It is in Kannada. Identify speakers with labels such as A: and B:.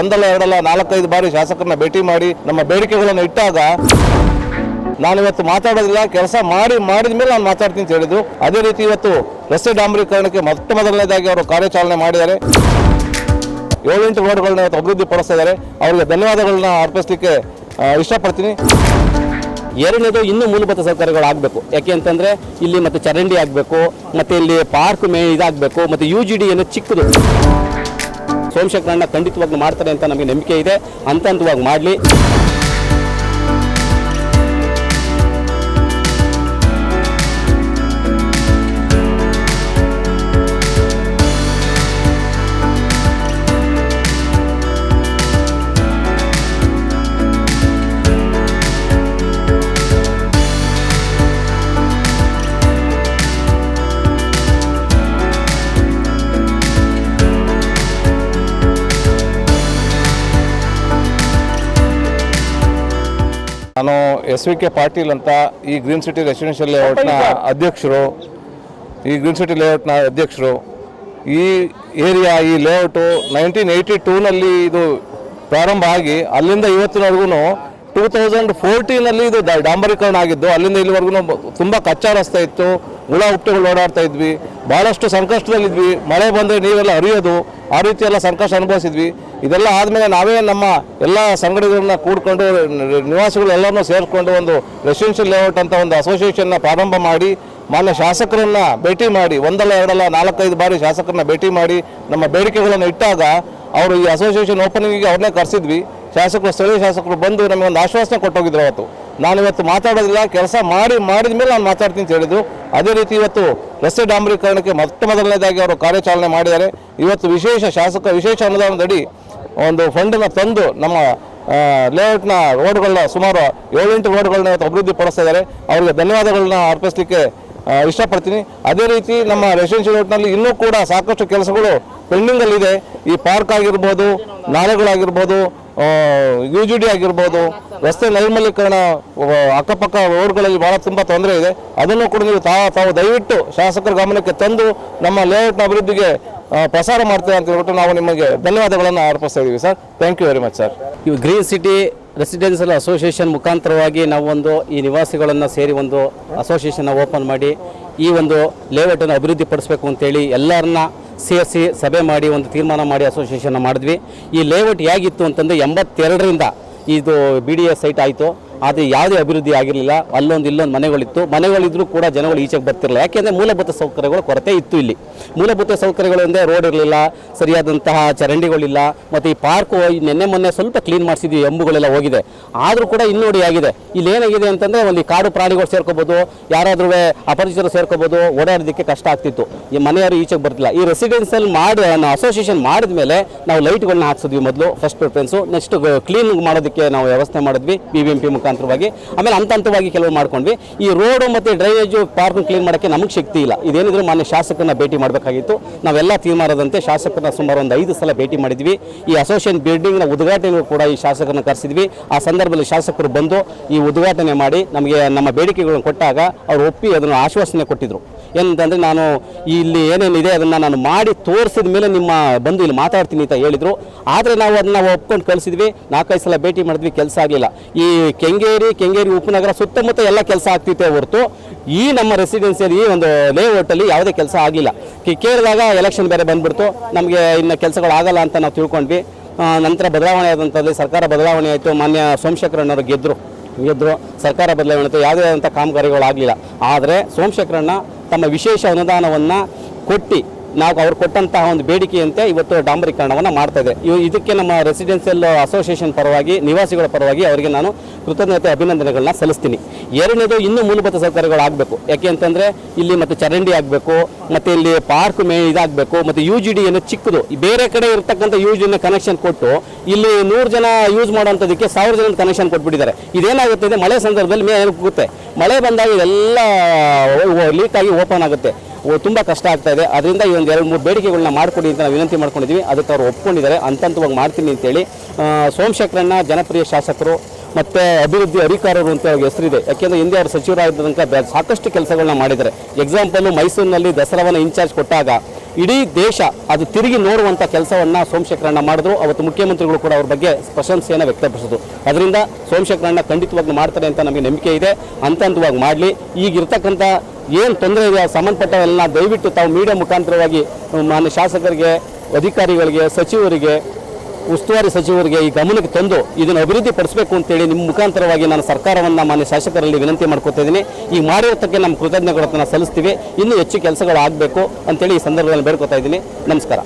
A: ಒಂದಲ್ಲ ಎರಡಲ್ಲ ನಾಲ್ಕೈದು ಬಾರಿ ಶಾಸಕರನ್ನ ಭೇಟಿ ಮಾಡಿ ನಮ್ಮ ಬೇಡಿಕೆಗಳನ್ನು ಇಟ್ಟಾಗ ನಾನು ಇವತ್ತು ಮಾತಾಡೋದಿಲ್ಲ ಕೆಲಸ ಮಾಡಿ ಮಾಡಿದ ಮೇಲೆ ನಾನು ಮಾತಾಡ್ತೀನಿ ಅಂತ ಹೇಳಿದ್ರು ಅದೇ ರೀತಿ ಇವತ್ತು ರಸ್ತೆ ಡಾಂಬರೀಕರಣಕ್ಕೆ ಮೊಟ್ಟ ಮೊದಲನೇದಾಗಿ ಅವರು ಕಾರ್ಯಾಚರಣೆ ಮಾಡಿದ್ದಾರೆ. ಏಳೆಂಟು ರೋಡ್ಗಳನ್ನ ಇವತ್ತು ಅಭಿವೃದ್ಧಿ ಪಡಿಸ್ತಾ ಇದ್ದಾರೆ. ಅವರಿಗೆ ಧನ್ಯವಾದಗಳನ್ನ ಅರ್ಪಿಸಲಿಕ್ಕೆ ಇಷ್ಟಪಡ್ತೀನಿ.
B: ಎರಡನೇದು ಇನ್ನೂ ಮೂಲಭೂತ ಸೌಕರ್ಯಗಳು ಆಗಬೇಕು. ಯಾಕೆ ಅಂತಂದರೆ ಇಲ್ಲಿ ಮತ್ತೆ ಚರಂಡಿ ಆಗಬೇಕು, ಮತ್ತು ಇಲ್ಲಿ ಪಾರ್ಕ್ ಮೇ ಇದಾಗಬೇಕು, ಮತ್ತು ಯು ಜಿ ಡಿ ಏನು ಚಿಕ್ಕದು. ಸೋಮಶೇಖರಣ್ಣ ಖಂಡಿತವಾಗ್ಲು ಮಾಡ್ತಾರೆ ಅಂತ ನಮಗೆ ನಂಬಿಕೆ ಇದೆ. ಹಂತ ಹಂತವಾಗಿ ಮಾಡಲಿ.
A: ನಾನು ಎಸ್ ವಿ ಕೆ ಪಾಟೀಲ್ ಅಂತ ಈ ಗ್ರೀನ್ ಸಿಟಿ ರೆಸಿಡೆನ್ಷಿಯಲ್ ಲೇಔಟ್ನ ಅಧ್ಯಕ್ಷರು ಈ ಗ್ರೀನ್ ಸಿಟಿ ಲೇಔಟ್ನ ಅಧ್ಯಕ್ಷರು ಈ ಏರಿಯಾ ಈ ಲೇಔಟು ನೈನ್ಟೀನ್ ಏಯ್ಟಿ ಟೂನಲ್ಲಿ ಇದು ಪ್ರಾರಂಭ ಆಗಿ ಅಲ್ಲಿಂದ ಇವತ್ತಿನವರೆಗೂ ಟೂ ತೌಸಂಡ್ ಫೋರ್ಟೀನಲ್ಲಿ ಇದು ಡಾಂಬರೀಕರಣ ಆಗಿದ್ದು ಅಲ್ಲಿಂದ ಇಲ್ಲಿವರೆಗೂ ತುಂಬ ಕಚ್ಚಾ ರಸ್ತೆ ಇತ್ತು. ಹುಳ ಹುಟ್ಟುಗಳು ಓಡಾಡ್ತಾ ಇದ್ವಿ. ಭಾಳಷ್ಟು ಸಂಕಷ್ಟದಲ್ಲಿದ್ವಿ. ಮಳೆ ಬಂದರೆ ನೀರೆಲ್ಲ ಹರಿಯೋದು. ಆ ರೀತಿ ಎಲ್ಲ ಸಂಕಷ್ಟ ಅನುಭವಿಸಿದ್ವಿ. ಇದೆಲ್ಲ ಆದಮೇಲೆ ನಾವೇ ನಮ್ಮ ಎಲ್ಲ ಸಂಘಟನೆಗಳನ್ನ ಕೂಡ್ಕೊಂಡು, ನಿವಾಸಿಗಳೆಲ್ಲರನ್ನೂ ಸೇರಿಕೊಂಡು ಒಂದು ರೆಸಿಡೆನ್ಷಿಯಲ್ ಲೇಔಟ್ ಅಂತ ಒಂದು ಅಸೋಸಿಯೇಷನ್ನ ಪ್ರಾರಂಭ ಮಾಡಿ, ಮಾನ್ಯ ಶಾಸಕರನ್ನ ಭೇಟಿ ಮಾಡಿ, ಒಂದಲ್ಲ ಎರಡಲ್ಲ ನಾಲ್ಕೈದು ಬಾರಿ ಶಾಸಕರನ್ನ ಭೇಟಿ ಮಾಡಿ, ನಮ್ಮ ಬೇಡಿಕೆಗಳನ್ನು ಇಟ್ಟಾಗ ಅವರು ಈ ಅಸೋಸಿಯೇಷನ್ ಓಪನಿಂಗಿಗೆ ಅವ್ರನ್ನೇ ಕರೆಸಿದ್ವಿ. ಶಾಸಕರು, ಸ್ಥಳೀಯ ಶಾಸಕರು ಬಂದು ನಮಗೆ ಒಂದು ಆಶ್ವಾಸನೆ ಕೊಟ್ಟೋಗಿದ್ರು ಅವತ್ತು. ನಾನು ಇವತ್ತು ಮಾತಾಡೋದಿಲ್ಲ, ಕೆಲಸ ಮಾಡಿ, ಮಾಡಿದ ಮೇಲೆ ನಾನು ಮಾತಾಡ್ತೀನಿ ಅಂತ ಹೇಳಿದ್ರು. ಅದೇ ರೀತಿ ಇವತ್ತು ರಸ್ತೆ ಡಾಂಬರೀಕರಣಕ್ಕೆ ಮೊಟ್ಟ ಮೊದಲನೇದಾಗಿ ಅವರು ಕಾರ್ಯಾಚರಣೆ ಮಾಡಿದ್ದಾರೆ. ಇವತ್ತು ವಿಶೇಷ ಶಾಸಕ, ವಿಶೇಷ ಅನುದಾನದಡಿ ಒಂದು ಫಂಡನ್ನು ತಂದು ನಮ್ಮ ಲೇಔಟ್ನ ರೋಡ್ಗಳನ್ನ ಸುಮಾರು ಏಳೆಂಟು ರೋಡ್ಗಳನ್ನ ಇವತ್ತು ಅಭಿವೃದ್ಧಿ ಪಡಿಸ್ತಾ ಇದ್ದಾರೆ ಅವರಿಗೆ ಧನ್ಯವಾದಗಳನ್ನ ಅರ್ಪಿಸಲಿಕ್ಕೆ ಇಷ್ಟಪಡ್ತೀನಿ. ಅದೇ ರೀತಿ ನಮ್ಮ ರೆಸಿಡೆನ್ಷಿಯಲ್ ರೋಡ್ನಲ್ಲಿ ಇನ್ನೂ ಕೂಡ ಸಾಕಷ್ಟು ಕೆಲಸಗಳು ಪೆಂಡಿಂಗಲ್ಲಿದೆ ಈ ಪಾರ್ಕ್ ಆಗಿರ್ಬೋದು, ನಾಲೆಗಳಾಗಿರ್ಬೋದು ಯು ಜಿ ಡಿ ಆಗಿರ್ಬೋದು, ರಸ್ತೆ ನೈರ್ಮಲೀಕರಣ ಅಕ್ಕಪಕ್ಕ ರೋಡ್ಗಳಲ್ಲಿ ಭಾಳ ತುಂಬ ತೊಂದರೆ ಇದೆ. ಅದನ್ನು ಕೂಡ ನೀವು ತಾ ತಾವು ದಯವಿಟ್ಟು ಶಾಸಕರ ಗಮನಕ್ಕೆ ತಂದು ನಮ್ಮ ಲೇಔಟ್ನ ಅಭಿವೃದ್ಧಿಗೆ ಪ್ರಸಾರ ಮಾಡ್ತೇವೆ ಅಂತ ಹೇಳ್ಬಿಟ್ಟು ನಾವು ನಿಮಗೆ ಧನ್ಯವಾದಗಳನ್ನು ಅರ್ಪಿಸ್ತಾ ಇದ್ದೀವಿ sir thank you very much sir
B: ಇವು ಗ್ರೀನ್ ಸಿಟಿ ರೆಸಿಡೆನ್ಷಿಯಲ್ ಅಸೋಸಿಯೇಷನ್ ಮುಖಾಂತರವಾಗಿ ನಾವು ಒಂದು ಈ ನಿವಾಸಿಗಳನ್ನು ಸೇರಿ ಒಂದು ಅಸೋಸಿಯೇಷನ್ ಓಪನ್ ಮಾಡಿ ಈ ಒಂದು ಲೇಔಟನ್ನು ಅಭಿವೃದ್ಧಿ ಪಡಿಸಬೇಕು ಅಂತೇಳಿ ಎಲ್ಲರನ್ನ ಸೇರಿಸಿ ಸಭೆ ಮಾಡಿ ಒಂದು ತೀರ್ಮಾನ ಮಾಡಿ ಅಸೋಸಿಯೇಷನ್ ಮಾಡಿದ್ವಿ. ಈ ಲೇಔಟ್ ಹೇಗಿತ್ತು ಅಂತಂದರೆ ಎಂಬತ್ತೆರಡರಿಂದ ಇದು ಬಿ ಡಿ ಎಸ್ ಸೈಟ್ ಆಯಿತು. ಆದರೆ ಯಾವುದೇ ಅಭಿವೃದ್ಧಿ ಆಗಿರಲಿಲ್ಲ, ಅಲ್ಲೊಂದು ಇಲ್ಲೊಂದು ಮನೆಗಳಿತ್ತು. ಮನೆಗಳಿದ್ರೂ ಕೂಡ ಜನಗಳು ಈಚೆಗೆ ಬರ್ತಿರಲಿಲ್ಲ. ಯಾಕೆಂದರೆ ಮೂಲಭೂತ ಸೌಕರ್ಯಗಳ ಕೊರತೆ ಇತ್ತು ಇಲ್ಲಿ. ಮೂಲಭೂತ ಸೌಕರ್ಯಗಳು ಅಂದರೆ ರೋಡ್ ಇರಲಿಲ್ಲ, ಸರಿಯಾದಂತಹ ಚರಂಡಿಗಳಿಲ್ಲ, ಮತ್ತು ಈ ಪಾರ್ಕು ನಿನ್ನೆ ಮೊನ್ನೆ ಸ್ವಲ್ಪ ಕ್ಲೀನ್ ಮಾಡಿಸಿದ್ವಿ, ಎಂಬುಗಳೆಲ್ಲ ಹೋಗಿದೆ. ಆದರೂ ಕೂಡ ಇನ್ನೋಡಿ ನೋಡಿ ಆಗಿದೆ. ಇಲ್ಲಿ ಏನಾಗಿದೆ ಅಂತಂದರೆ ಒಂದು ಕಾಡು ಪ್ರಾಣಿಗಳು ಸೇರ್ಕೋಬೋದು, ಯಾರಾದರೂ ಅಪರಿಚಿತರು ಸೇರ್ಕೋಬೋದು, ಓಡಾಡೋದಕ್ಕೆ ಕಷ್ಟ ಆಗ್ತಿತ್ತು. ಈ ಮನೆಯವರು ಈಚೆಗೆ ಬರ್ತಿಲ್ಲ. ಈ ರೆಸಿಡೆನ್ಸಲ್ಲಿ ಮಾಡಿ ಅಸೋಸಿಯೇಷನ್ ಮಾಡಿದ ಮೇಲೆ ನಾವು ಲೈಟ್ಗಳನ್ನ ಹಾಕ್ಸಿದ್ವಿ ಮೊದಲು ಫಸ್ಟ್ ಪ್ರಿಫರೆನ್ಸು ನೆಕ್ಸ್ಟ್ ಕ್ಲೀನ್ ಮಾಡೋದಕ್ಕೆ ನಾವು ವ್ಯವಸ್ಥೆ ಮಾಡಿದ್ವಿ ಬಿ ಬಿ ಎಂ ಪಿ ಮುಖಾಂತರವಾಗಿ ಆಮೇಲೆ ಹಂತ ಹಂತವಾಗಿ ಕೆಲವು ಮಾಡ್ಕೊಂಡ್ವಿ. ಈ ರೋಡು ಮತ್ತು ಡ್ರೈನೇಜು ಪಾರ್ಕ್ ಕ್ಲೀನ್ ಮಾಡೋಕ್ಕೆ ನಮಗೆ ಶಕ್ತಿ ಇಲ್ಲ. ಇದೇನಿದ್ರು ಮಾನ್ಯ ಶಾಸಕರನ್ನ ಭೇಟಿ ಮಾಡಬೇಕಾಗಿತ್ತು. ನಾವೆಲ್ಲ ತೀರ್ಮಾನದಂತೆ ಶಾಸಕರನ್ನ ಸುಮಾರು ಒಂದು ಐದು ಸಲ ಭೇಟಿ ಮಾಡಿದ್ವಿ. ಈ ಅಸೋಸಿಯೇಷನ್ ಬಿಲ್ಡಿಂಗ್ನ ಉದ್ಘಾಟನೆಗೂ ಕೂಡ ಈ ಶಾಸಕರನ್ನ ಕರೆಸಿದ್ವಿ. ಆ ಸಂದರ್ಭದಲ್ಲಿ ಶಾಸಕರು ಬಂದು ಈ ಉದ್ಘಾಟನೆ ಮಾಡಿ ನಮಗೆ ನಮ್ಮ ಬೇಡಿಕೆಗಳನ್ನು ಕೊಟ್ಟಾಗ ಅವರು ಒಪ್ಪಿ ಅದನ್ನು ಆಶ್ವಾಸನೆ ಕೊಟ್ಟಿದ್ರು. ಏನಂತಂದರೆ ನಾನು ಇಲ್ಲಿ ಏನೇನಿದೆ ಅದನ್ನು ನಾನು ಮಾಡಿ ತೋರಿಸಿದ ಮೇಲೆ ನಿಮ್ಮ ಬಂದು ಇಲ್ಲಿ ಮಾತಾಡ್ತೀನಿ ಅಂತ ಹೇಳಿದರು. ಆದರೆ ನಾವು ಅದನ್ನು ಒಪ್ಕೊಂಡು ಕಳಿಸಿದ್ವಿ. ನಾಲ್ಕೈದು ಸಲ ಭೇಟಿ ಮಾಡಿದ್ವಿ, ಕೆಲಸ ಆಗಲಿಲ್ಲ. ಈ ಕೆಂಗೇರಿ ಕೆಂಗೇರಿ ಉಪನಗರ ಸುತ್ತಮುತ್ತ ಎಲ್ಲ ಕೆಲಸ ಆಗ್ತಿತ್ತೆ ಹೊರತು ಈ ನಮ್ಮ ರೆಸಿಡೆನ್ಸಿಯಲ್ಲಿ ಈ ಒಂದು ಲೇಔಟಲ್ಲಿ ಯಾವುದೇ ಕೆಲಸ ಆಗಲಿಲ್ಲ. ಕೇಳಿದಾಗ ಎಲೆಕ್ಷನ್ ಬೇರೆ ಬಂದ್ಬಿಡ್ತು. ನಮಗೆ ಇನ್ನು ಕೆಲಸಗಳು ಆಗಲ್ಲ ಅಂತ ನಾವು ತಿಳ್ಕೊಂಡ್ವಿ. ನಂತರ ಬದಲಾವಣೆ ಆದಂಥದ್ದು ಸರ್ಕಾರ ಬದಲಾವಣೆ ಆಯಿತು. ಮಾನ್ಯ ಸೋಮಶೇಖರಣ್ಣವರು ಗೆದ್ದರು ಗೆದ್ದರು ಸರ್ಕಾರ ಬದಲಾವಣೆ ಆಯಿತು. ಯಾವುದೇ ಆದಂಥ ಕಾಮಗಾರಿಗಳಾಗಲಿಲ್ಲ ಆದರೆ ಸೋಮಶೇಖರಣ್ಣ ತಮ್ಮ ವಿಶೇಷ ಅನುದಾನವನ್ನು ಕೊಟ್ಟು ನಾವು ಅವ್ರು ಕೊಟ್ಟಂತಹ ಒಂದು ಬೇಡಿಕೆಯಂತೆ ಇವತ್ತು ಡಾಂಬರೀಕರಣವನ್ನು ಮಾಡ್ತಾ ಇದೆ. ಇದಕ್ಕೆ ನಮ್ಮ ರೆಸಿಡೆನ್ಸಿಯಲ್ ಅಸೋಸಿಯೇಷನ್ ಪರವಾಗಿ, ನಿವಾಸಿಗಳ ಪರವಾಗಿ ಅವರಿಗೆ ನಾನು ಕೃತಜ್ಞತೆ ಅಭಿನಂದನೆಗಳನ್ನ ಸಲ್ಲಿಸ್ತೀನಿ. ಎರಡನೇದು ಇನ್ನೂ ಮೂಲಭೂತ ಸೌಕರ್ಯಗಳು ಆಗಬೇಕು. ಯಾಕೆ ಅಂತಂದರೆ ಇಲ್ಲಿ ಮತ್ತೆ ಚರಂಡಿ ಆಗಬೇಕು, ಮತ್ತು ಇಲ್ಲಿ ಪಾರ್ಕ್ ಮೇ ಇದಾಗಬೇಕು, ಮತ್ತು ಯು ಜಿ ಡಿ ಚಿಕ್ಕದು. ಬೇರೆ ಕಡೆ ಇರತಕ್ಕಂಥ ಯು ಜಿ ಕನೆಕ್ಷನ್ ಕೊಟ್ಟು ಇಲ್ಲಿ ನೂರು ಜನ ಯೂಸ್ ಮಾಡುವಂಥದಕ್ಕೆ ಸಾವಿರ ಜನ ಕನೆಕ್ಷನ್ ಕೊಟ್ಬಿಟ್ಟಿದ್ದಾರೆ. ಇದೇನಾಗುತ್ತೆ ಅಂದರೆ ಮಳೆ ಸಂದರ್ಭದಲ್ಲಿ ಮೇ ಹೋಗುತ್ತೆ ಮಳೆ ಬಂದಾಗ ಇದೆಲ್ಲ ಲೀಕ್ ಆಗಿ ಓಪನ್ ಆಗುತ್ತೆ. ತುಂಬ ಕಷ್ಟ ಆಗ್ತಾ ಇದೆ. ಅದರಿಂದ ಈ ಒಂದು ಎರಡು ಮೂರು ಬೇಡಿಕೆಗಳನ್ನ ಮಾಡಿಕೊಡಿ ಅಂತ ನಾವು ವಿನಂತಿ ಮಾಡ್ಕೊಂಡಿದ್ದೀವಿ ಅದಕ್ಕೆ ಅವರು ಒಪ್ಕೊಂಡಿದ್ದಾರೆ. ಅಂತಂತವಾಗಿ ಮಾಡ್ತೀನಿ ಅಂತೇಳಿ ಸೋಮಶೇಖರನ್ನ ಜನಪ್ರಿಯ ಶಾಸಕರು ಮತ್ತು ಅಭಿವೃದ್ಧಿ ಅಧಿಕಾರರು ಅಂತ ಅವ್ರಿಗೆ ಹೆಸರಿದೆ. ಯಾಕೆಂದರೆ ಹಿಂದೆ ಅವರು ಸಚಿವರಾಗಿದ್ದ ತನಕ ಸಾಕಷ್ಟು ಕೆಲಸಗಳನ್ನ ಮಾಡಿದ್ದಾರೆ. ಎಕ್ಸಾಂಪಲು ಮೈಸೂರಿನಲ್ಲಿ ದಸರಾವನ್ನು ಇನ್ಚಾರ್ಜ್ ಕೊಟ್ಟಾಗ ಇಡೀ ದೇಶ ಅದು ತಿರುಗಿ ನೋಡುವಂಥ ಕೆಲಸವನ್ನು ಸೋಮಶೇಖರಣ್ಣ ಮಾಡಿದ್ರು. ಅವತ್ತು ಮುಖ್ಯಮಂತ್ರಿಗಳು ಕೂಡ ಅವ್ರ ಬಗ್ಗೆ ಪ್ರಶಂಸೆಯನ್ನು ವ್ಯಕ್ತಪಡಿಸಿದ್ರು. ಅದರಿಂದ ಸೋಮಶೇಖರಣ್ಣ ಖಂಡಿತವಾಗಿ ಮಾಡ್ತಾರೆ ಅಂತ ನಮಗೆ ನಂಬಿಕೆ ಇದೆ. ಹಂತ ಹಂತವಾಗಿ ಮಾಡಲಿ ಈಗಿರ್ತಕ್ಕಂಥ ಏನು ತೊಂದರೆ ಇದೆ ಸಂಬಂಧಪಟ್ಟವೆಲ್ಲ ದಯವಿಟ್ಟು ತಾವು ಮೀಡಿಯಾ ಮುಖಾಂತರವಾಗಿ ಮಾನ್ಯ ಶಾಸಕರಿಗೆ, ಅಧಿಕಾರಿಗಳಿಗೆ, ಸಚಿವರಿಗೆ ಉಸ್ತುವಾರಿ ಸಚಿವರಿಗೆ ಈ ಗಮನಕ್ಕೆ ತಂದು ಇದನ್ನು ಅಭಿವೃದ್ಧಿ ಪಡಿಸಬೇಕು ಅಂತೇಳಿ ನಿಮ್ಮ ಮುಖಾಂತರವಾಗಿ ನಾನು ಸರ್ಕಾರವನ್ನು ಮಾನ್ಯ ಶಾಸಕರಲ್ಲಿ ವಿನಂತಿ ಮಾಡ್ಕೊತಾ ಇದ್ದೀನಿ. ಈ ಮಾಡಿರೋದಕ್ಕೆ ನಮ್ಮ ಕೃತಜ್ಞತೆಗಳನ್ನು ಸಲ್ಲಿಸ್ತೀವಿ. ಇನ್ನೂ ಹೆಚ್ಚು ಕೆಲಸಗಳು ಆಗಬೇಕು ಅಂತೇಳಿ ಈ ಸಂದರ್ಭದಲ್ಲಿ ಬೇಡ್ಕೊತಾ ಇದ್ದೀನಿ. ನಮಸ್ಕಾರ.